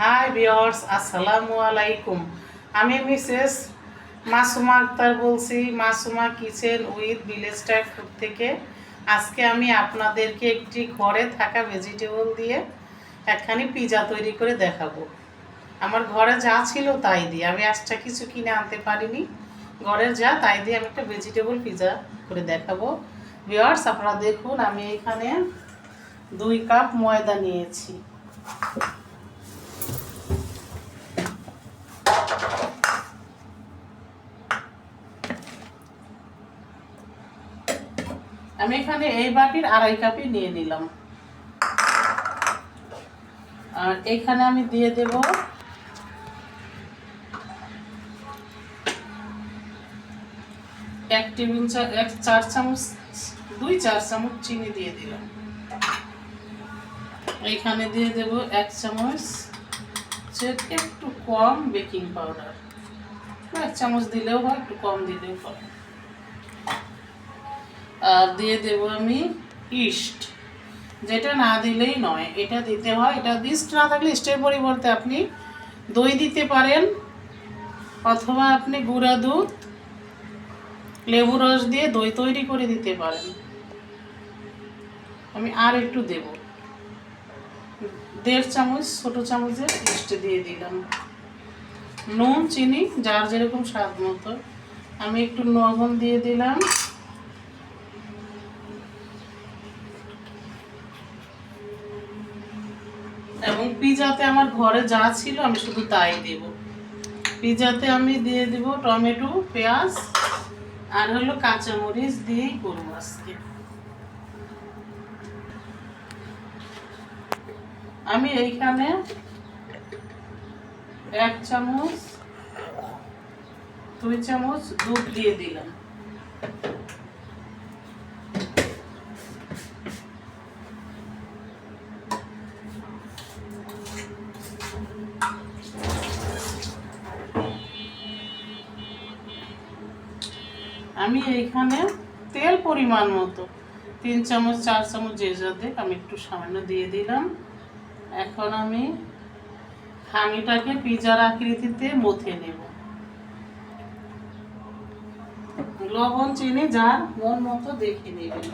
High বিয়ার্স আসসালামু আলাইকুম আমি মিসেস মাসুমা আক্তার বলছি। Masuma kitchen with village food থেকে। আজকে আমি আপনাদেরকে একটি ঘরে থাকা ভেজিটেবল দিয়ে একখানি পিজা তৈরি করে দেখাবো। আমার ঘরে যা ছিল তাই দিয়ে। আমি আজটা কিছু কিনে আনতে পারিনি। ঘরের যা, তাই দিয়ে আমি একটা ভেজিটেবল পিজা করে দেখাবো। বিয়ার্স আপনারা দেখুন, আমি এখানে দুই কাপ ময়দা নিয়েছি। আমি এখানে এই বাটির আড়াই কাপই নিয়ে নিলাম। আর এখানে আমি দিয়ে দেব এক টেবিল এক চার চামচ, দুই চার চামচ চিনি দিয়ে দিলাম। এখানে দিয়ে দেব এক চামচ একটু কম বেকিং পাউডার। এক চামচ দিলেও হয়, একটু কম দিলেও হয়। আর দিয়ে দেব আমি ইস্ট। যেটা না দিলেই নয়, এটা দিতে হয়। এটা ইস্ট না থাকলে ইস্টের পরিবর্তে আপনি দই দিতে পারেন, অথবা আপনি গুঁড়া দুধ, লেবু রস দিয়ে দই তৈরি করে দিতে পারেন। আমি আর একটু দেব। দেড় চামচ, ছোটো চামচের ইস্ট দিয়ে দিলাম। নুন, চিনি, যার যেরকম স্বাদ মতো। আমি একটু লবণ দিয়ে দিলাম। এবং পিজাতে আমার ঘরে যা ছিল আমি শুধু তাই দেব। পিজাতে আমি দিয়ে দেব টমেটো, পেঁয়াজ আর হলো কাঁচামরিচ দিয়েই করব আজকে। আমি এইখানে এক চামচ, দুই চামচ দুধ দিয়ে দিলাম। আমি এইখানে তেল পরিমাণ মতো। তিন চামচ, চার চামচ যে যাতে আমি একটু সামান্য দিয়ে দিলাম। এখন আমি হাঁড়িটাকে পিজার আকৃতিতে মথে নেব। লবণ, চিনি যার মন মতো দেখে নেবেন।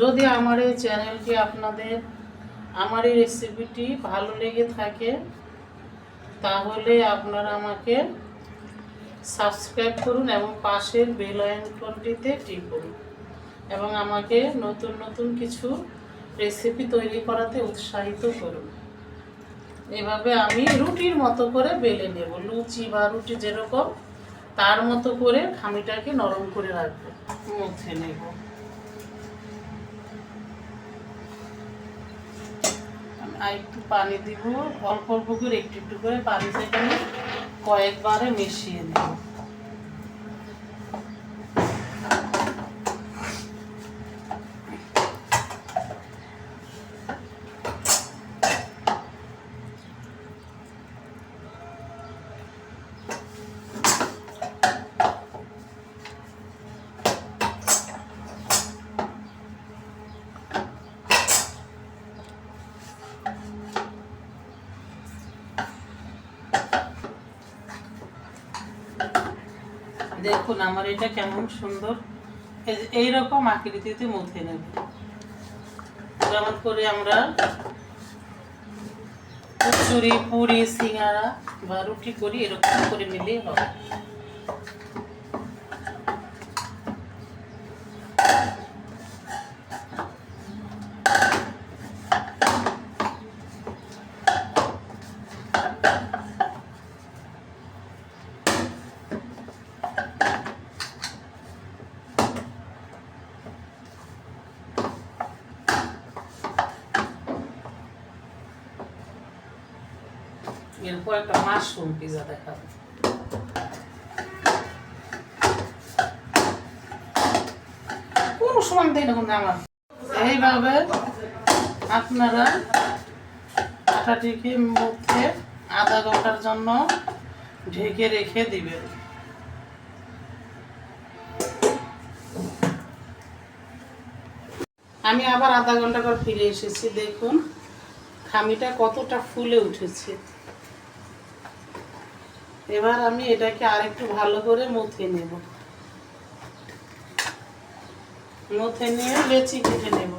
যদি আমার এই চ্যানেলটি আপনাদের আমার এই রেসিপিটি ভালো লেগে থাকে, তাহলে আপনারা আমাকে সাবস্ক্রাইব করুন এবং পাশের বেল আইকনটিতে টিপুন এবং আমাকে নতুন নতুন কিছু রেসিপি তৈরি করাতে উৎসাহিত করুন। এভাবে আমি রুটির মতো করে বেলে নেব, লুচি বা রুটি যেরকম, তার মতো করে খামিটাকে নরম করে রাখব মুছে নেব। আর একটু পানি দিব, অল্প অল্প করে, একটু একটু করে পানি সেখানে কয়েকবারে মিশিয়ে দেব। দেখুন আমার এটা কেমন সুন্দর। এই যে এইরকম আকৃতিতে মুথে নেব। যেমন করে আমরা কচুরি, পুরি, সিঙ্গারা বা রুটি করি, এরকম করে নিলেই হবে। একটা মাশরুম পিজা দেখাবো। কোনো সমান দেয় না কিন্তু আমার। এইভাবে আপনারা আটাটিকে মধ্যে আধা ঘণ্টার জন্য ঢেকে রেখে দিবেন। আমি আবার আধা ঘণ্টা পর ফিরে এসেছি, দেখুন, খামিটা কতটা ফুলে উঠেছে। এবার আমি এটাকে আরেকটু ভালো করে মুথে নেব। মুথে নিয়ে লেচি কেটে নেব।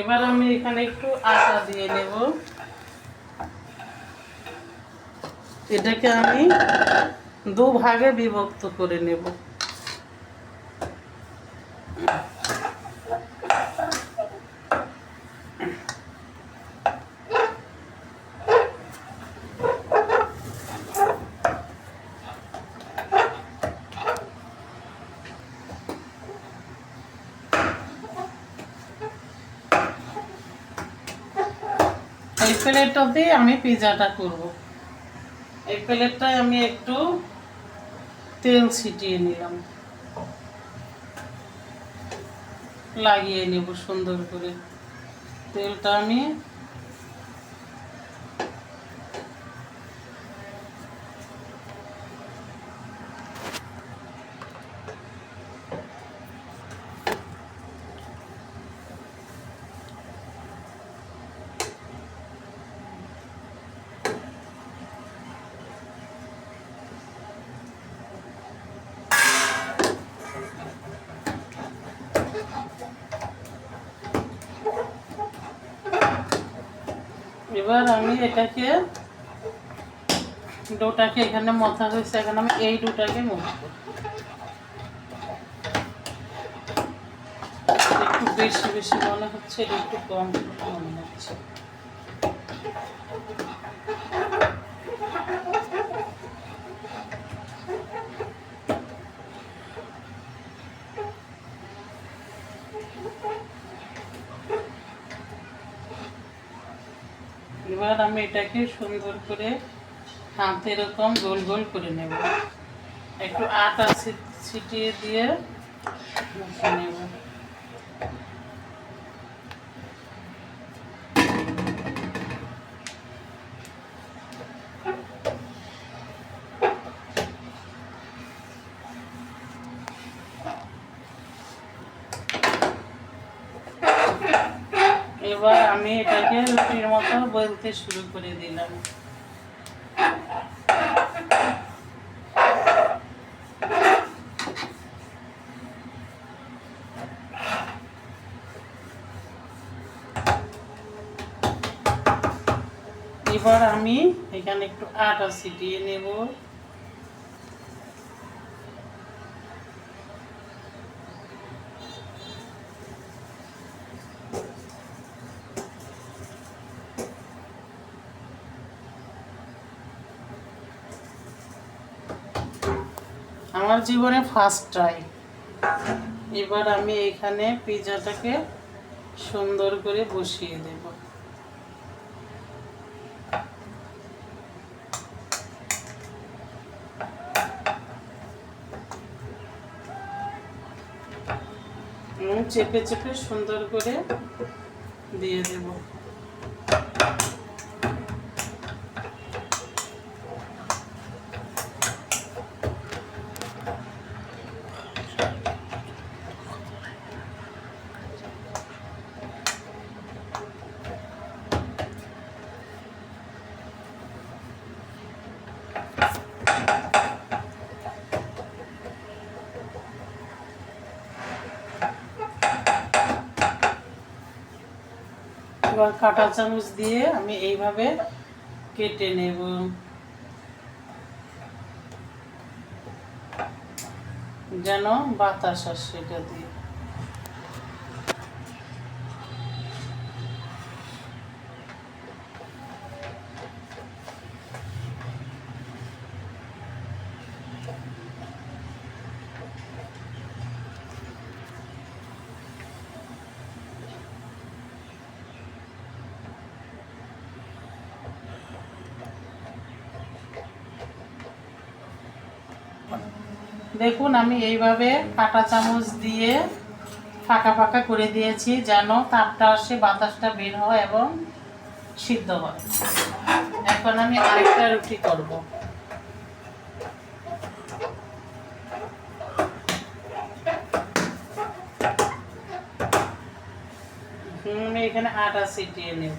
এবার আমি এখানে একটু আটা দিয়ে নেব। এটাকে আমি দু ভাগে বিভক্ত করে নেব। এই প্লেটটাতেই আমি পিজাটা করব। এই প্লেটটায় আমি একটু তেল ছিটিয়ে নিলাম। লাগিয়ে নেব সুন্দর করে। তেলটা আমি এবার আমি এটাকে ডোটাকে এখানে মথা হয়েছে, এখন আমি এই ডোটাকে মথা একটু বেশি বেশি মনে হচ্ছে, একটু কম মনে হচ্ছে। এবার আমি এটাকে সুন্দর করে হাতে এরকম গোল গোল করে নেব। একটু আটা ছিটিয়ে দিয়ে নেব। বলতে শুরু করে দিলাম। এবার আমি এখানে একটু আটা ছিটিয়ে নেব। আমার জীবনে ফার্স্ট ট্রাই এবার আমি এখানে পিজাটাকে সুন্দর করে বসিয়ে দেব। চেপে চেপে সুন্দর করে দিয়ে দেব। এবার কাঁটা চামচ দিয়ে আমি এইভাবে কেটে নেব। যেন বাতাস আসে এটা দিয়ে। দেখুন, আমি এইভাবে কাঁটা চামচ দিয়ে ফাঁকা ফাঁকা করে দিয়েছি যেন তাপটা আসে, বাতাসটা বের হয় এবং সিদ্ধ হয়। এখন আমি আরেকটা রুটি করব। এখানে আটা ছিটিয়ে নেব।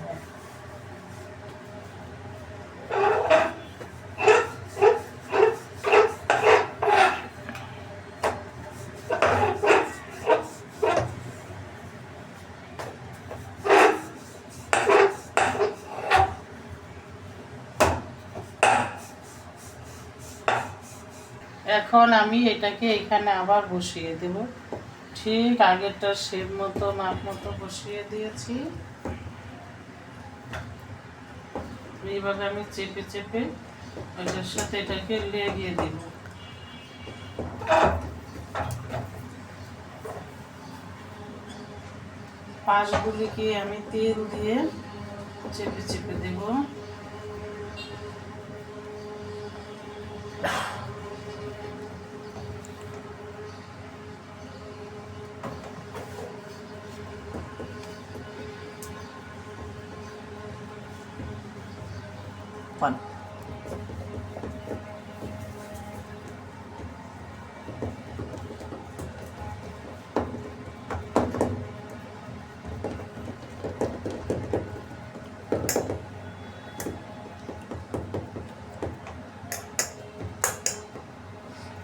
এখন আমি এটাকে এখানে আবার বসিয়ে দেব। ঠিক আগেরটার শেপ মতো মাপ মতো বসিয়ে দিয়েছি। এইভাবে আমি চেপে চেপে ওইটার সাথে এটাকে লেগিয়ে দিব। পাশগুলিকে আমি তেল দিয়ে চেপে চেপে দেবো।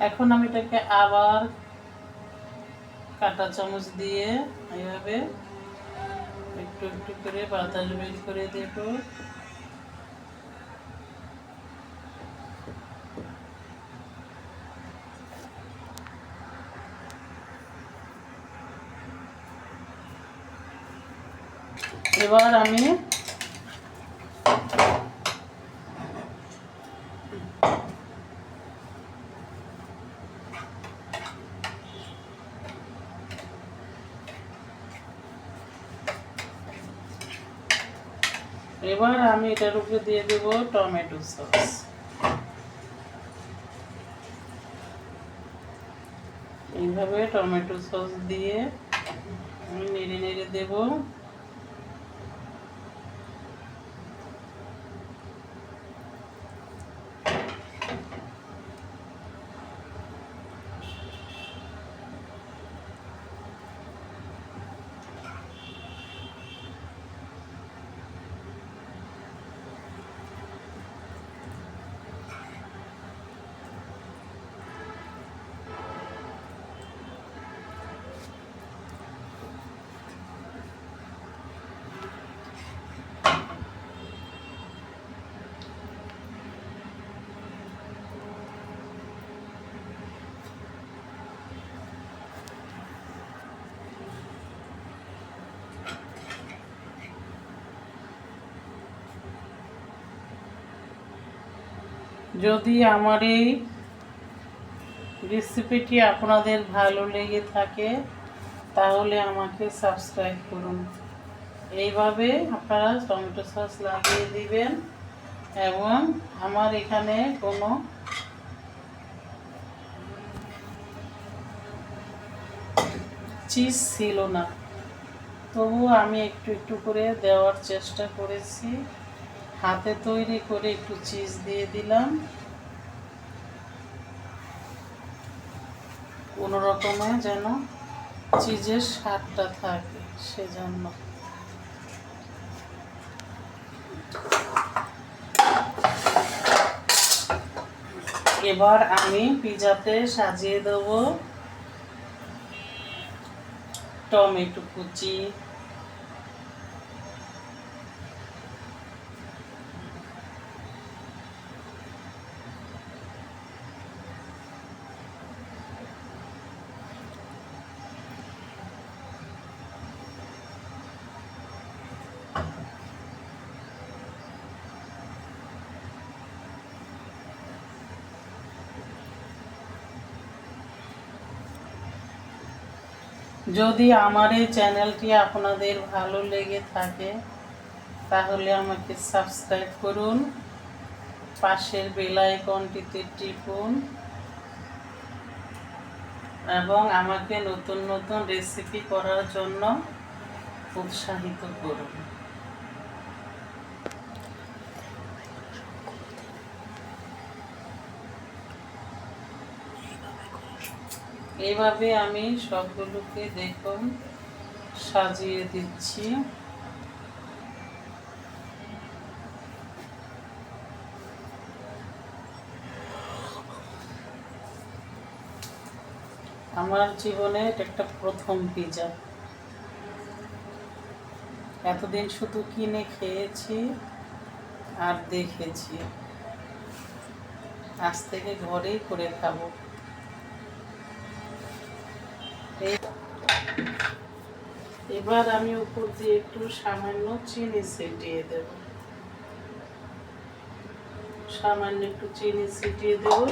এখন আমি এটাকে আবার কাঁটা চামচ দিয়ে এইভাবে একটু একটু করে বাতাস বের করে দেবো। এবার আমি এবার আমি এটার উপরে দিয়ে দেব টমেটো সস। এইভাবে টমেটো সস দিয়ে আমি নেড়ে নেড়ে দেবো। যদি আমার এই রেসিপিটি আপনাদের ভালো লেগে থাকে, তাহলে আমাকে সাবস্ক্রাইব করুন। এইভাবে আপনারা টমেটো সস লাগিয়ে দিবেন এবং আমার এখানে কোনো চিজ ছিল না। তবু আমি একটু একটু করে দেওয়ার চেষ্টা করেছি। হাতে তৈরি করে একটু চিজ দিয়ে দিলাম। কোনো রকমে যেন চিজের স্বাদটা থাকে সেজন্য। এবার আমি পিজাতে সাজিয়ে দেব টমেটো কুচি যদি আমার এই চ্যানেলটি আপনাদের ভালো লেগে থাকে, তাহলে আমাকে সাবস্ক্রাইব করুন, পাশের বেল আইকনটিতে টিপুন, এবং আমাকে নতুন নতুন রেসিপি করার জন্য উৎসাহিত করুন। এইভাবে আমি সবগুলোকে দেখুন, সাজিয়ে দিচ্ছি। আমার জীবনে এটা একটা প্রথম পিজা। এতদিন শুধু কিনে খেয়েছি আর দেখেছি। আজ থেকে ঘরেই করে খাব। এবার আমি উপর দিয়ে একটু সামান্য চিনি ছিটিয়ে দেব। সামান্য একটু চিনি ছিটিয়ে দেবো।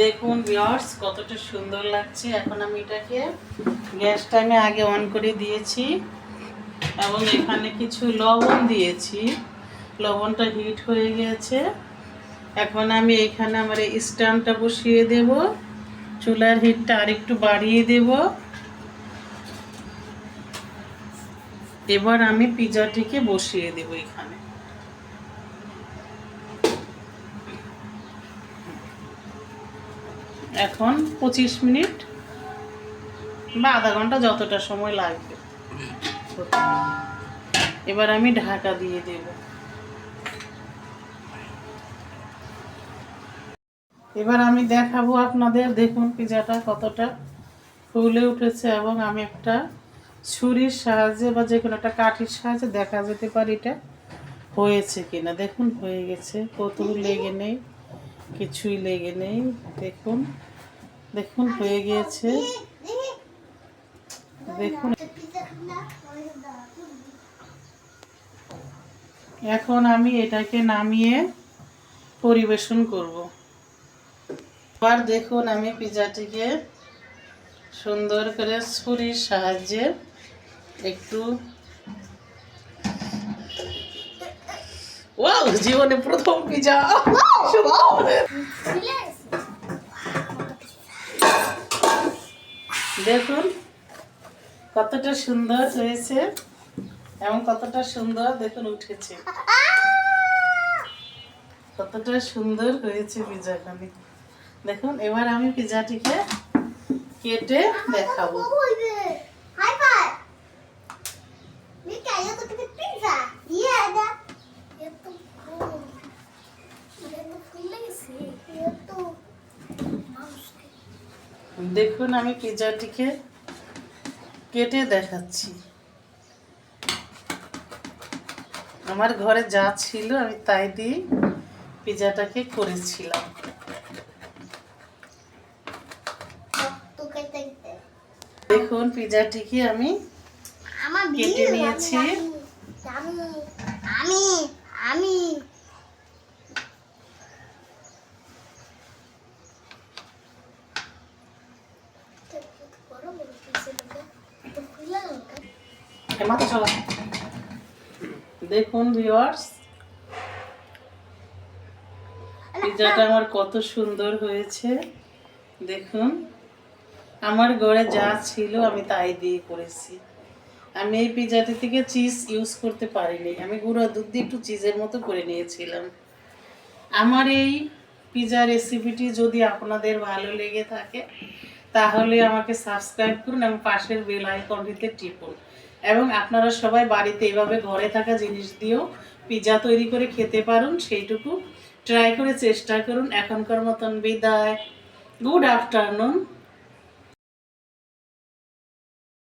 দেখুন ভিউয়ার্স কতটা সুন্দর লাগছে। এখন আমি এটাকে গ্যাসটা আমি আগে অন করে দিয়েছি। এবং এখানে কিছু লবণ দিয়েছি। লবণটা হিট হয়ে গেছে। এখন আমি এখানে আমার এই স্ট্যান্ডটা বসিয়ে দেব। চুলার হিটটা আরেকটু বাড়িয়ে দেব। এবার আমি পিজাটিকে বসিয়ে দেব এখানে। এখন পঁচিশ মিনিট বা আধা ঘণ্টা যতটা সময় লাগবে। এবার আমি ঢাকা দিয়ে দেব। এবার আমি দেখাবো আপনাদের, দেখুন পিজাটা কতটা ফুলে উঠেছে এবং আমি একটা ছুরির সাহায্যে বা যে কোনো একটা কাঠির সাহায্যে দেখা যেতে পারে এটা হয়েছে কিনা। দেখুন, হয়ে গেছে। কতও লেগে নেই, কিছুই লেগে নেই। দেখুন দেখুন, হয়ে গিয়েছে। দেখুন এখন আমি এটাকে নামিয়ে পরিবেশন করব। এবার দেখুন আমি পিজাটিকে সুন্দর করে ছুরির সাহায্যে একটু ওয়াও, জীবনে প্রথম পিজা। দেখুন কতটা সুন্দর হয়েছে এবং কতটা সুন্দর দেখুন উঠেছে কতটা সুন্দর হয়েছে পিজাখানি দেখুন, এবার আমি পিজাটিকে কেটে দেখাবো. দেখুন, আমি পিজাটিকে কেটে দেখাচ্ছি আমার ঘরে যা ছিল আমি তাই দিয়ে পিজাটাকে করেছিলাম. দেখুন পিজাটিকে আমি কেটে নিয়েছি। আমি আমি আমি এ মাথা চলা দেখুন ভিউয়ার্স পিজাটা আমার কত সুন্দর হয়েছে। দেখুন আমার ঘরে যা ছিল আমি তাই দিয়ে করেছি। আমি এই পিজাটি থেকে চিজ ইউজ করতে পারিনি। আমি গুঁড়া দুধ দিয়ে একটু চিজের মতো করে নিয়েছিলাম। আমার এই পিজা রেসিপিটি যদি আপনাদের ভালো লেগে থাকে তাহলে আমাকে সাবস্ক্রাইব করুন এবং পাশের বেল আইকনটিতে টিপুন। এবং আপনারা সবাই বাড়িতে এভাবে ঘরে থাকা জিনিস দিয়েও পিজা তৈরি করে খেতে পারুন, সেইটুকু ট্রাই করে চেষ্টা করুন। এখনকার মতন বিদায়। Good afternoon